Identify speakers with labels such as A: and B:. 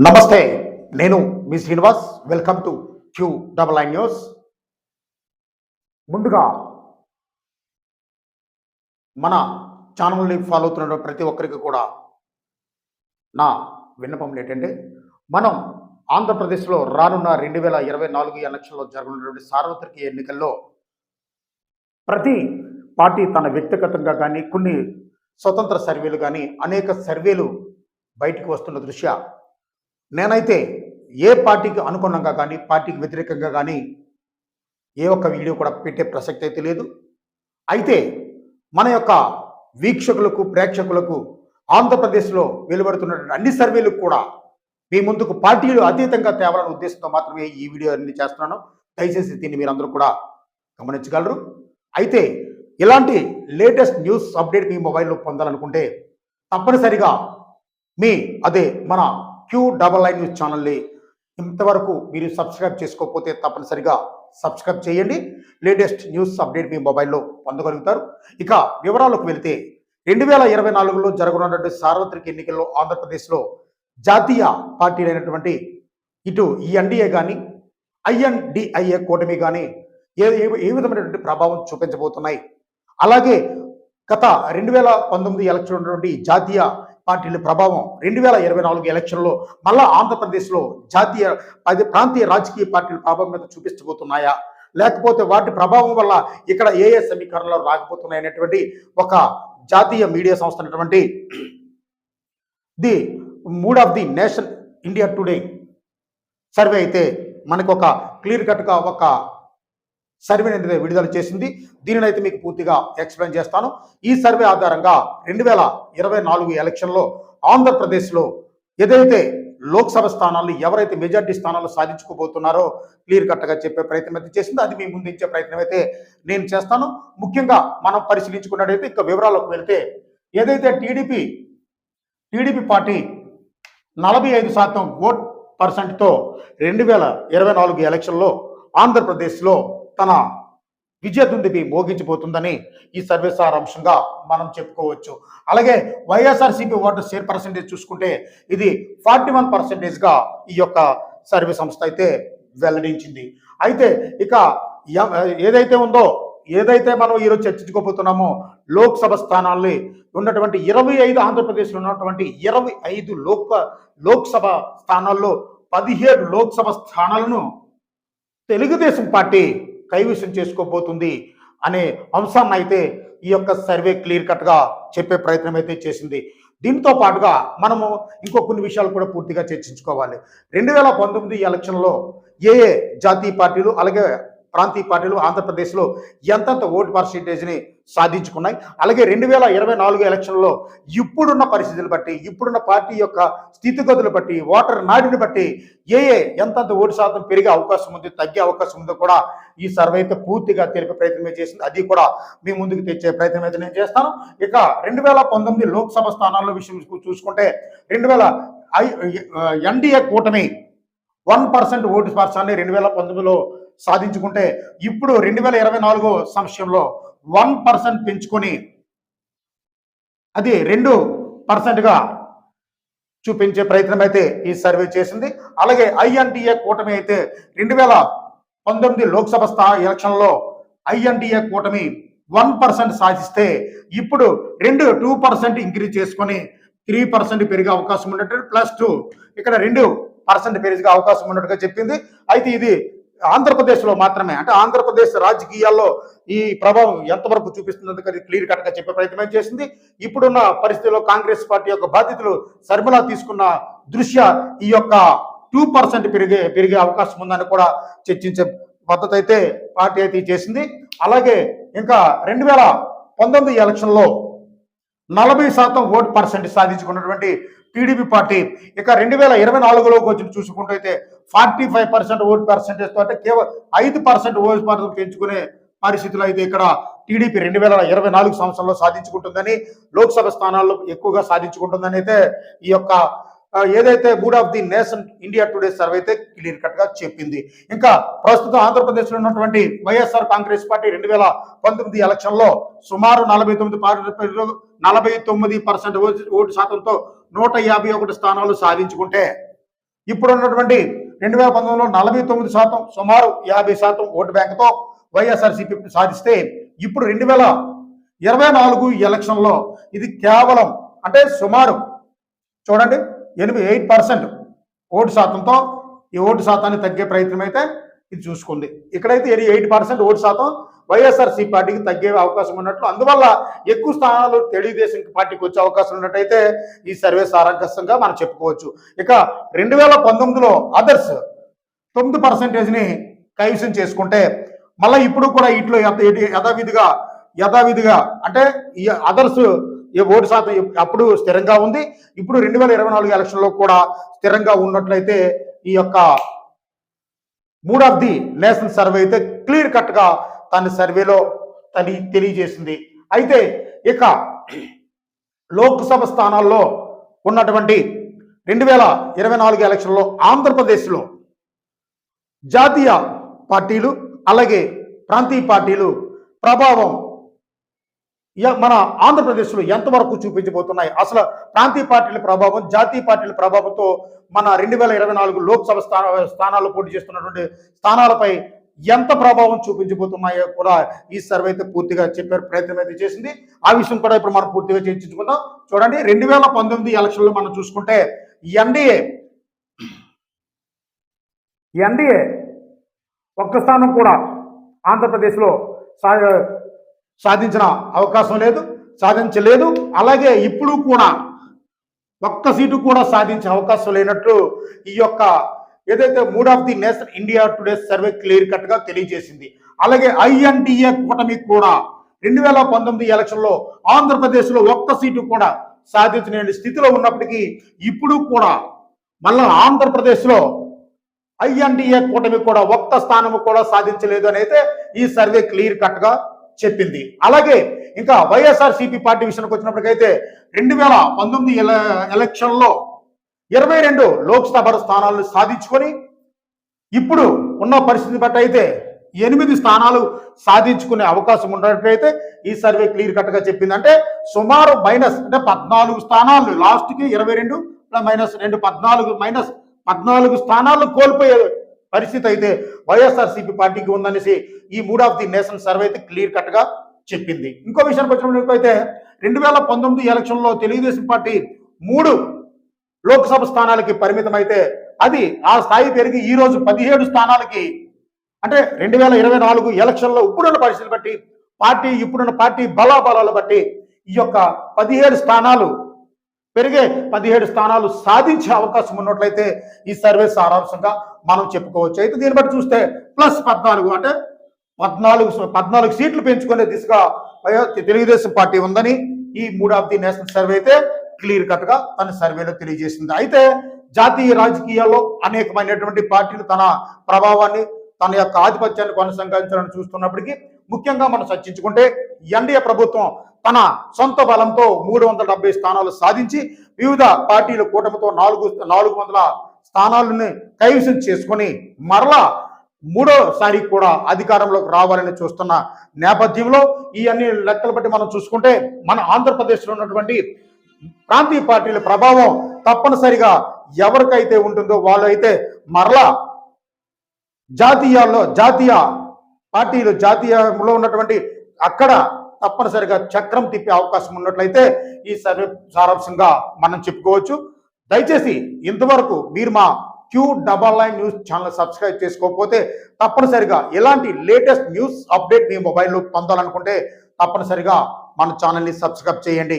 A: నమస్తే నేను మీ Srinivas. Welcome to Q double I news ముందుగా మన ఛానల్ని ఫాలో అవుతున్న ప్రతి ఒక్కరికి కూడా నా విన్నపం ఏంటంటే మనం ఆంధ్రప్రదేశ్లో రానున్న రెండు వేల ఇరవై నాలుగు ఎలక్షన్లో జరగనున్నటువంటి సార్వత్రిక ఎన్నికల్లో ప్రతి పార్టీ తన వ్యక్తిగతంగా కానీ కొన్ని స్వతంత్ర సర్వేలు కానీ అనేక సర్వేలు బయటికి వస్తున్న దృష్ట్యా నేనైతే ఏ పార్టీకి అనుగుణంగా కానీ పార్టీకి వ్యతిరేకంగా కానీ ఏ ఒక్క వీడియో కూడా పెట్టే ప్రసక్తి అయితే లేదు. అయితే మన యొక్క వీక్షకులకు ప్రేక్షకులకు ఆంధ్రప్రదేశ్లో వెలువడుతున్నటువంటి అన్ని సర్వేలకు కూడా మీ ముందుకు పార్టీలు అతీతంగా తేవాలనే ఉద్దేశంతో మాత్రమే ఈ వీడియో అన్ని చేస్తున్నాను. దయచేసి దీన్ని మీరందరూ కూడా గమనించగలరు. అయితే ఇలాంటి లేటెస్ట్ న్యూస్ అప్డేట్ మీ మొబైల్లో పొందాలనుకుంటే తప్పనిసరిగా మీ అదే మన క్యూ డబల్ ఐ న్యూస్ ఛానల్ని ఇంతవరకు మీరు సబ్స్క్రైబ్ చేసుకోకపోతే తప్పనిసరిగా సబ్స్క్రైబ్ చేయండి. లేటెస్ట్ న్యూస్ అప్డేట్ మీ మొబైల్లో పొందగలుగుతారు. ఇక వివరాలకు వెళితే రెండు వేల ఇరవై నాలుగులో జరగనున్నటువంటి సార్వత్రిక ఎన్నికల్లో ఆంధ్రప్రదేశ్లో జాతీయ పార్టీలైనటువంటి ఇటు ఈ ఎన్డీఏ కానీ ఐఎన్డిఐఏ కూటమి కానీ ఏ ఏ- ఏ విధమైనటువంటి ప్రభావం చూపించబోతున్నాయి. అలాగే గత రెండు వేల పంతొమ్మిది ఎలక్షన్ ఉన్నటువంటి జాతీయ పార్టీల ప్రభావం. రెండు వేల ఇరవై నాలుగు ఎలక్షన్లో మళ్ళా ఆంధ్రప్రదేశ్లో జాతీయ పది ప్రాంతీయ రాజకీయ పార్టీల ప్రభావం మీద చూపించబోతున్నాయా లేకపోతే వాటి ప్రభావం వల్ల ఇక్కడ ఏ ఏ సమీకరణలు రాకపోతున్నాయి అనేటువంటి ఒక జాతీయ మీడియా సంస్థ అనేటువంటి the mood of the nation India today survey అయితే మనకు ఒక క్లియర్ కట్గా ఒక సర్వే అనేది విడుదల చేసింది. దీనిని అయితే మీకు పూర్తిగా ఎక్స్ప్లెయిన్ చేస్తాను. ఈ సర్వే ఆధారంగా రెండు వేల ఇరవై నాలుగు ఎలక్షన్లో ఆంధ్రప్రదేశ్లో ఏదైతే లోక్సభ స్థానాలు ఎవరైతే మెజార్టీ స్థానాలు సాధించుకోబోతున్నారో క్లియర్ కట్గా చెప్పే ప్రయత్నం అయితే చేసింది. అది మీ ముందుంచే ప్రయత్నం అయితే నేను చేస్తాను. ముఖ్యంగా మనం పరిశీలించుకున్నట్టయితే ఇక వివరాలకు వెళ్తే ఏదైతే టీడీపీ టీడీపీ పార్టీ నలభై ఐదు శాతం ఓట్ పర్సెంట్తో రెండు వేల ఇరవై నాలుగు ఎలక్షన్లో ఆంధ్రప్రదేశ్లో తన విజయదుందుబి మోగించిపోతుందని ఈ సర్వే సారాంశంగా మనం చెప్పుకోవచ్చు. అలాగే వైఎస్ఆర్సీపీ ఓటర్ షేర్ పర్సెంటేజ్ చూసుకుంటే ఇది ఫార్టీ వన్ పర్సెంటేజ్గా ఈ యొక్క సర్వే సంస్థ అయితే వెల్లడించింది. అయితే ఇక ఏదైతే ఉందో ఏదైతే మనం ఈరోజు చర్చించుకోబోతున్నామో లోక్సభ స్థానాల్ని ఉన్నటువంటి ఇరవై ఐదు ఆంధ్రప్రదేశ్లో ఉన్నటువంటి ఇరవై ఐదు లోక్ లోక్సభ స్థానాల్లో పదిహేడు లోక్సభ స్థానాలను తెలుగుదేశం పార్టీ కైవసం చేసుకోబోతుంది అనే అంశాన్ని అయితే ఈ యొక్క సర్వే క్లియర్ కట్గా చెప్పే ప్రయత్నం అయితే చేసింది. దీంతో పాటుగా మనము ఇంకో కొన్ని విషయాలు కూడా పూర్తిగా చర్చించుకోవాలి. రెండు వేల పంతొమ్మిది ఎలక్షన్లో ఏ ఏ జాతీయ పార్టీలు అలాగే ప్రాంతీయ పార్టీలు ఆంధ్రప్రదేశ్లో ఎంతంత ఓటు పర్సంటేజ్ని సాధించుకున్నాయి. అలాగే రెండు వేల ఇరవై నాలుగు ఎలక్షన్లో ఇప్పుడున్న పరిస్థితులు బట్టి ఇప్పుడున్న పార్టీ యొక్క స్థితిగతులు బట్టి ఓటర్ నాడిని బట్టి ఏ ఏ ఎంతంత ఓటు శాతం పెరిగే అవకాశం ఉంది తగ్గే అవకాశం ఉందో కూడా ఈ సర్వే అయితే పూర్తిగా తెలిపే ప్రయత్నమే చేసింది. అది కూడా మీ ముందుకు తెచ్చే ప్రయత్నం అయితే నేను చేస్తాను. ఇక రెండు వేల పంతొమ్మిది లోక్సభ స్థానాల్లో విషయం చూసుకుంటే రెండు వేల ఐ ఎన్డీఏ కూటమి వన్ పర్సెంట్ ఓటు శాతాన్ని రెండు వేల పంతొమ్మిదిలో సాధించుకుంటే ఇప్పుడు రెండు వేల ఇరవై నాలుగో సంవత్సరంలో వన్ పర్సెంట్ పెంచుకొని అది రెండు పర్సెంట్గా చూపించే ప్రయత్నం అయితే ఈ సర్వే చేసింది. అలాగే ఐఎన్టీఏ కూటమి అయితే రెండు వేల పంతొమ్మిది లోక్సభ స్థా ఎలక్షన్లో ఐఎన్టీఏ కూటమి వన్ పర్సెంట్ సాధిస్తే ఇప్పుడు రెండు టూ పర్సెంట్ ఇంక్రీజ్ చేసుకొని త్రీ పర్సెంట్ పెరిగే అవకాశం ఉన్నట్టు ప్లస్ టూ. ఇక్కడ రెండు పర్సెంట్ పెరిగే అవకాశం ఉన్నట్టుగా చెప్పింది. అయితే ఇది ఆంధ్రప్రదేశ్లో మాత్రమే అంటే ఆంధ్రప్రదేశ్ రాజకీయాల్లో ఈ ప్రభావం ఎంతవరకు చూపిస్తుంది అది క్లియర్ కట్గా చెప్పే ప్రయత్నం చేసింది. ఇప్పుడున్న పరిస్థితిలో కాంగ్రెస్ పార్టీ యొక్క బాధ్యతలు శర్మిల తీసుకున్న దృశ్య ఈ యొక్క టూ పర్సెంట్ పెరిగే పెరిగే అవకాశం ఉందని కూడా చర్చించే పద్ధతి అయితే పార్టీ అయితే చేసింది. అలాగే ఇంకా రెండు వేల పంతొమ్మిది ఎలక్షన్లో నలభై శాతం ఓటు పర్సెంట్ సాధించుకున్నటువంటి టీడీపీ పార్టీ. ఇక రెండు వేల ఇరవై నాలుగులోకి వచ్చి చూసుకుంటూ అయితే ఫార్టీ ఫైవ్ పర్సెంట్ ఓటు పర్సెంటేజ్తో అంటే కేవలం ఐదు పర్సెంట్ ఓటు పర్సెంట్ పెంచుకునే పరిస్థితులు అయితే ఇక్కడ టీడీపీ రెండు వేల ఇరవై నాలుగు సంవత్సరంలో సాధించుకుంటుందని లోక్సభ స్థానాల్లో ఎక్కువగా సాధించుకుంటుందని అయితే ఈ యొక్క ఏదైతే mood of the nation India today survey అయితే క్లియర్ కట్గా చెప్పింది. ఇంకా ప్రస్తుతం ఆంధ్రప్రదేశ్లో ఉన్నటువంటి వైఎస్ఆర్ కాంగ్రెస్ పార్టీ రెండు వేల పంతొమ్మిది ఎలక్షన్లో సుమారు నలభై తొమ్మిది పార్టీ- నలభై తొమ్మిది పర్సెంట్ ఓటు శాతంతో నూట యాభై ఒకటి స్థానాలు సాధించుకుంటే ఇప్పుడు ఉన్నటువంటి రెండు వేల పంతొమ్మిదిలో నలభై తొమ్మిది శాతం సుమారు యాభై శాతం ఓటు బ్యాంకుతో వైఎస్ఆర్సీపీ సాధిస్తే ఇప్పుడు రెండు వేల ఇరవై నాలుగు ఎలక్షన్లో ఇది కేవలం అంటే సుమారు చూడండి ఎనిమిది ఎయిట్ పర్సెంట్ ఓటు శాతంతో ఈ ఓటు శాతాన్ని తగ్గే ప్రయత్నం అయితే ఇది చూసుకుంది ఇక్కడైతే ఎయిట్ పర్సెంట్ ఓటు శాతం వైఎస్ఆర్సీ పార్టీకి తగ్గే అవకాశం ఉన్నట్లు. అందువల్ల ఎక్కువ స్థానాలు తెలుగుదేశం పార్టీకి వచ్చే అవకాశం ఉన్నట్టయితే ఈ సర్వే సారాంకస్తంగా మనం చెప్పుకోవచ్చు. ఇక రెండు వేల పంతొమ్మిదిలో అదర్స్ తొమ్మిది పర్సెంటేజ్ని కైవసం చేసుకుంటే మళ్ళీ ఇప్పుడు కూడా ఇట్లో యథ- యథావిధిగా యథావిధిగా అంటే ఈ అదర్స్ ఓటు శాతం అప్పుడు స్థిరంగా ఉంది. ఇప్పుడు రెండు వేల ఇరవై నాలుగు ఎలక్షన్లో కూడా స్థిరంగా ఉన్నట్లయితే ఈ యొక్క mood of the national survey అయితే క్లియర్ కట్గా తన సర్వేలో తని తెలియజేసింది. అయితే ఇక లోక్సభ స్థానాల్లో ఉన్నటువంటి రెండు వేల ఇరవై నాలుగు ఎలక్షన్లో ఆంధ్రప్రదేశ్లో జాతీయ పార్టీలు అలాగే ప్రాంతీయ పార్టీలు ప్రభావం మన ఆంధ్రప్రదేశ్లో ఎంతవరకు చూపించబోతున్నాయి? అసలు ప్రాంతీయ పార్టీల ప్రభావం జాతీయ పార్టీల ప్రభావంతో మన రెండు వేల ఇరవై నాలుగు లోక్సభ స్థాన స్థానాల్లో పోటీ చేస్తున్నటువంటి స్థానాలపై ఎంత ప్రభావం చూపించబోతున్నాయో కూడా ఈ సర్వే అయితే పూర్తిగా చెప్పే ప్రయత్నం అయితే చేసింది. ఆ విషయం కూడా ఇప్పుడు మనం పూర్తిగా చర్చించుకుందాం. చూడండి రెండు వేల పంతొమ్మిది ఎలక్షన్లో మనం చూసుకుంటే ఎన్డీఏ ఎన్డీఏ ఒక్క స్థానం కూడా ఆంధ్రప్రదేశ్లో సా సాధించిన అవకాశం లేదు సాధించలేదు. అలాగే ఇప్పుడు కూడా ఒక్క సీటు కూడా సాధించే అవకాశం లేనట్లు ఈ యొక్క ఏదైతే mood of the nation India today survey clear కట్గా తెలియజేసింది. అలాగే ఐఎన్డిఏ కూటమి కూడా రెండు వేల పంతొమ్మిది ఎలక్షన్లో ఆంధ్రప్రదేశ్లో ఒక్క సీటు కూడా సాధించలేని స్థితిలో ఉన్నప్పటికీ ఇప్పుడు కూడా మళ్ళా ఆంధ్రప్రదేశ్లో ఐఎన్డిఏ కూటమి కూడా ఒక్క స్థానము కూడా సాధించలేదు అని అయితే ఈ సర్వే క్లియర్ కట్గా చెప్పింది. అలాగే ఇంకా వైఎస్ఆర్ సిపి పార్టీ విషయానికి వచ్చినప్పటికైతే రెండు వేల పంతొమ్మిది ఎల ఎలక్షన్లో ఇరవై రెండు లోక్సభ స్థానాలను సాధించుకొని ఇప్పుడు ఉన్న పరిస్థితి బట్టి అయితే ఎనిమిది స్థానాలు సాధించుకునే అవకాశం ఉన్నట్లయితే ఈ సర్వే క్లియర్ కట్గా చెప్పింది. అంటే సుమారు మైనస్ అంటే పద్నాలుగు స్థానాలు లాస్ట్కి ఇరవై రెండు మైనస్ రెండు పద్నాలుగు మైనస్ పద్నాలుగు స్థానాలు కోల్పోయే పరిస్థితి అయితే వైఎస్ఆర్సీపీ పార్టీకి ఉందనేసి ఈ mood of the nation survey అయితే క్లియర్ కట్గా చెప్పింది. ఇంకో విషయానికి వచ్చినట్లయితే రెండు వేల పంతొమ్మిది ఎలక్షన్లో తెలుగుదేశం పార్టీ మూడు లోక్సభ స్థానాలకి పరిమితమైతే అది ఆ స్థాయి పెరిగి ఈ రోజు పదిహేడు స్థానాలకి అంటే రెండు వేల ఇరవై నాలుగు ఎలక్షన్లో ఇప్పుడున్న పరిస్థితులు బట్టి పార్టీ ఇప్పుడున్న పార్టీ బలాబలాలు బట్టి ఈ యొక్క పదిహేడు స్థానాలు పెరిగే పదిహేడు స్థానాలు సాధించే అవకాశం ఉన్నట్లయితే ఈ సర్వే సారాంశంగా మనం చెప్పుకోవచ్చు. అయితే దీన్ని బట్టి చూస్తే ప్లస్ పద్నాలుగు అంటే పద్నాలుగు పద్నాలుగు సీట్లు పెంచుకునే దిశగా తెలుగుదేశం పార్టీ ఉందని ఈ mood of the national survey అయితే క్లియర్ కట్గా తన సర్వేలో తెలియజేసింది. అయితే జాతీయ రాజకీయాల్లో అనేకమైనటువంటి పార్టీలు తన ప్రభావాన్ని తన యొక్క ఆధిపత్యాన్ని కొనసాగించాలని చూస్తున్నప్పటికీ ముఖ్యంగా మనం చర్చించుకుంటే ఎన్డీఏ ప్రభుత్వం తన సొంత బలంతో మూడు వందల డెబ్బై స్థానాలు సాధించి వివిధ పార్టీల కూటమితో నాలుగు నాలుగు వందల స్థానాలను కైవసం చేసుకొని మరలా మూడోసారి కూడా అధికారంలోకి రావాలని చూస్తున్న నేపథ్యంలో ఈ అన్ని లెక్కలు బట్టి మనం చూసుకుంటే మన ఆంధ్రప్రదేశ్లో ఉన్నటువంటి ప్రాంతీయ పార్టీల ప్రభావం తప్పనిసరిగా ఎవరికైతే ఉంటుందో వాళ్ళు అయితే మరలా జాతీయాల్లో జాతీయ పార్టీలు జాతీయంలో ఉన్నటువంటి అక్కడ తప్పనిసరిగా చక్రం తిప్పే అవకాశం ఉన్నట్లయితే ఈ సర్వే సారాంశంగా మనం చెప్పుకోవచ్చు. దయచేసి ఇంతవరకు మీరు మా Q double nine news channel subscribe చేసుకోకపోతే తప్పనిసరిగా ఎలాంటి లేటెస్ట్ న్యూస్ అప్డేట్ మీ మొబైల్లో పొందాలనుకుంటే తప్పనిసరిగా మన ఛానల్ని సబ్స్క్రైబ్ చేయండి.